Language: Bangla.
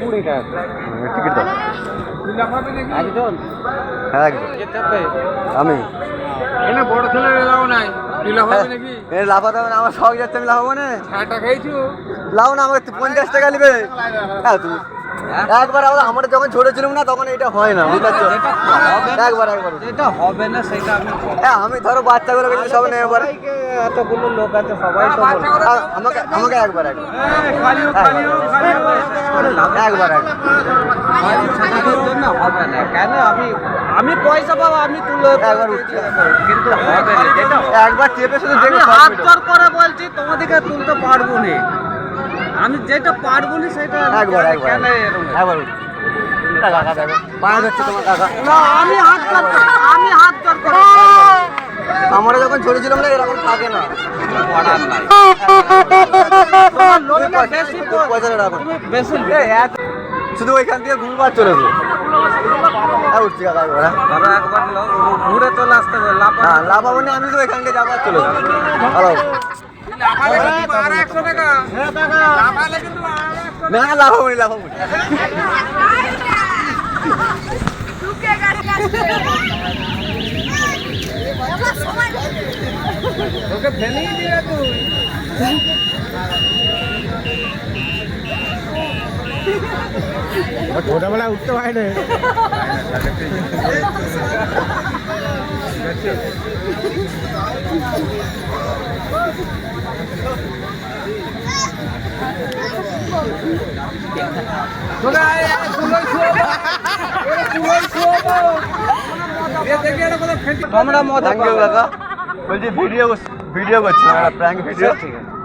কুড়ি টাকা টিকিট দাও। একজন হ্যাঁ আমি। এনে বড় ছেলে নাই। এ লাফাতে হবে না আমার শখ যাচ্ছে আমি লাফাবো না। লাও না আমাকে পঞ্চাশ টাকা নেবে। হ্যাঁ তুমি। একবার আমরা আমরা যখন ছোট ছিলাম না তখন এটা হয় না বুঝতে পারছ? একবার একবার। যেটা হবে না সেটা আমি হ্যাঁ আমি ধরো বাচ্চাগুলো কিছু সব নেই এবার। এতগুলো লোক আছে সবাই তো আমাকে আমাকে একবার একবার। কেন? আমি আমি পয়সা পাবো আমি তুলে একবার কিন্তু একবার চেপে শুধু হাত জোর করে বলছি তোমাদেরকে তুলতে পারব না। আমি যেটা পারব না সেটা একবার একবার হাত আমি হাত করে আমরা যখন ছোট ছিলাম না এরকম থাকে না। করার নাই। শুধু ওইখান থেকে ঘুরবার চলেছে হ্যাঁ উঠছি একবার হ্যাঁ। ঘুরে চলে আসতে হবে হ্যাঁ লাভাবো আমি তো ওইখান থেকে যাবার চলে যাব। হ্যালো। লাফালে কিন্তু আর একশো টাকা। তোকে ফেলেই দিলে তুই ছোটবেলায় উঠতে পারে না তোরা এই কুলোই শুয়োবো এই কুলোই শুয়োবো এ দেখে এটা কোথাও ফেটে তোমরা মজা থ্যাংক ইউ পাবে। কাকা বলছি ভিডিও ভিডিও করছি প্র্যাঙ্ক ভিডিও ঠিক আছে